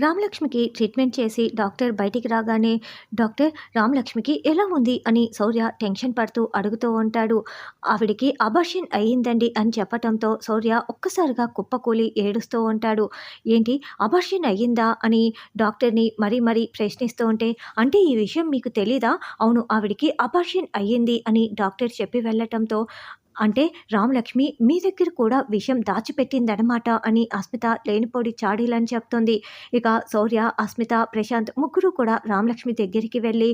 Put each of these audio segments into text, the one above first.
రామలక్ష్మికి treatment చేసి doctor బయటికి రాగానే డాక్టర్ రామలక్ష్మికి ఎలా ఉంది? అని శౌర్య టెన్షన్ పడుతూ అడుగుతూ ఉంటాడు. ఆవిడికి అబార్షన్ అయ్యిందండి అని చెప్పటంతో శౌర్య ఒక్కసారిగా కుప్పకూలి ఏడుస్తూ ఉంటాడు. ఏంటి అబార్షన్ అయ్యిందా? అని డాక్టర్ని మరీ మరీ ప్రశ్నిస్తూ ఉంటే అంటే ఈ విషయం మీకు తెలీదా? అవును ఆవిడికి అబర్షన్ అయ్యింది అని డాక్టర్ చెప్పి వెళ్ళటంతో అంటే రామలక్ష్మి మీ దగ్గర కూడా విషయం దాచిపెట్టిందనమాట అని అస్మిత లేనిపోడి చాడీలని చెప్తుంది. ఇక శౌర్య అస్మిత ప్రశాంత్ ముగ్గురు కూడా రామలక్ష్మి దగ్గరికి వెళ్ళి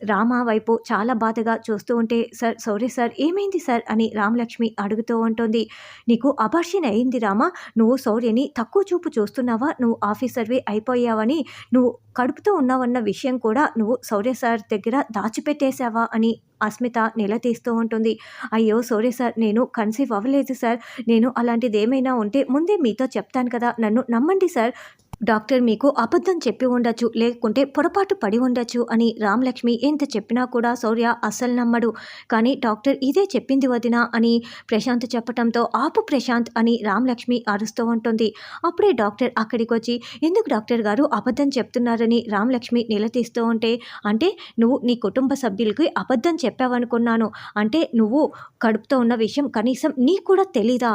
రామ వైపు చాలా బాధగా చూస్తూ ఉంటే సార్ సారీ సార్ ఏమైంది సార్? అని రామలక్ష్మి అడుగుతూ ఉంటుంది. నీకు అబార్షన్ అయింది రామ. నువ్వు శౌర్యని తక్కువ చూపు చూస్తున్నావా? నువ్వు ఆఫీసర్వి అయిపోయావని నువ్వు కడుపుతో ఉన్నావన్న విషయం కూడా నువ్వు శౌర్య సార్ దగ్గర దాచిపెట్టేశావా? అని అస్మిత నిలదీస్తూ ఉంటుంది. అయ్యో సారీ సార్ నేను కన్సీవ్ అవ్వలేదు సార్ నేను అలాంటిది ఏమైనా ఉంటే ముందే మీతో చెప్తాను కదా. నన్ను నమ్మండి సార్ డాక్టర్ మీకు అబద్ధం చెప్పి ఉండొచ్చు లేకుంటే పొరపాటు పడి ఉండొచ్చు అని రామలక్ష్మి ఎంత చెప్పినా కూడా శౌర్య అస్సలు నమ్మడు. కానీ డాక్టర్ ఇదే చెప్పింది వదినా అని ప్రశాంత్ చెప్పడంతో ఆపు ప్రశాంత్ అని రామలక్ష్మి అరుస్తూ ఉంటుంది. అప్పుడే డాక్టర్ అక్కడికి వచ్చి ఎందుకు డాక్టర్ గారు అబద్ధం చెప్తున్నారని రామలక్ష్మి నిలదీస్తూ ఉంటే అంటే నువ్వు నీ కుటుంబ సభ్యులకి అబద్ధం చెప్పావనుకున్నాను. అంటే నువ్వు కడుపుతో ఉన్న విషయం కనీసం నీకు కూడా తెలీదా?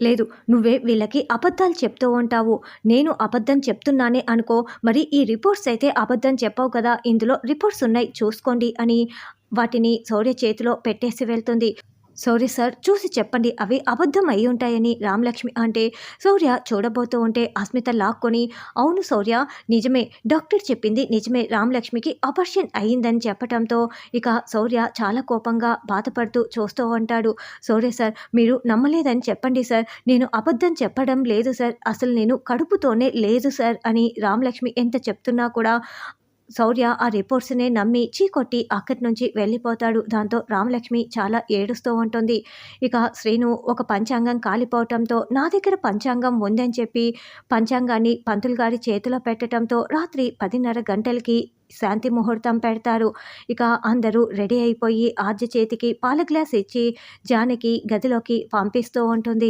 లేదు నువ్వే వీళ్ళకి అబద్ధాలు చెప్తూ ఉంటావు. నేను అబద్ధం చెప్తున్నానే అనుకో మరి ఈ రిపోర్ట్స్ అయితే అబద్ధం చెప్పావు కదా ఇందులో రిపోర్ట్స్ ఉన్నాయి చూసుకోండి అని వాటిని శౌర్య చేతిలో పెట్టేసి వెళ్తుంది. సౌర్య సార్ చూసి చెప్పండి అవి అబద్ధం అయి ఉంటాయని రామలక్ష్మి అంటే శౌర్య చూడబోతూ ఉంటే అస్మిత లాక్కొని అవును శౌర్య నిజమే డాక్టర్ చెప్పింది నిజమే రామలక్ష్మికి అపర్షన్ అయ్యిందని చెప్పడంతో ఇక శౌర్య చాలా కోపంగా బాధపడుతూ చూస్తూ ఉంటాడు. శౌర్య సార్ మీరు నమ్మలేదని చెప్పండి సార్ నేను అబద్ధం చెప్పడం లేదు సార్ అసలు నేను కడుపుతోనే లేదు సార్ అని రామలక్ష్మి ఎంత చెప్తున్నా కూడా శౌర్య ఆ రిపోర్ట్స్నే నమ్మి చీకొట్టి అక్కడి నుంచి వెళ్ళిపోతాడు. దాంతో రామలక్ష్మి చాలా ఏడుస్తూ ఉంటుంది. ఇక శ్రీను ఒక పంచాంగం కాలిపోవటంతో నా దగ్గర పంచాంగం ఉందని చెప్పి పంచాంగాన్ని పంతులు గారి చేతిలో పెట్టడంతో రాత్రి పదిన్నర గంటలకి శాంతి ముహూర్తం పెడతారు. ఇక అందరూ రెడీ అయిపోయి ఆర్జ చేతికి పాల గ్లాస్ ఇచ్చి జానకి గదిలోకి పంపిస్తూ ఉంటుంది.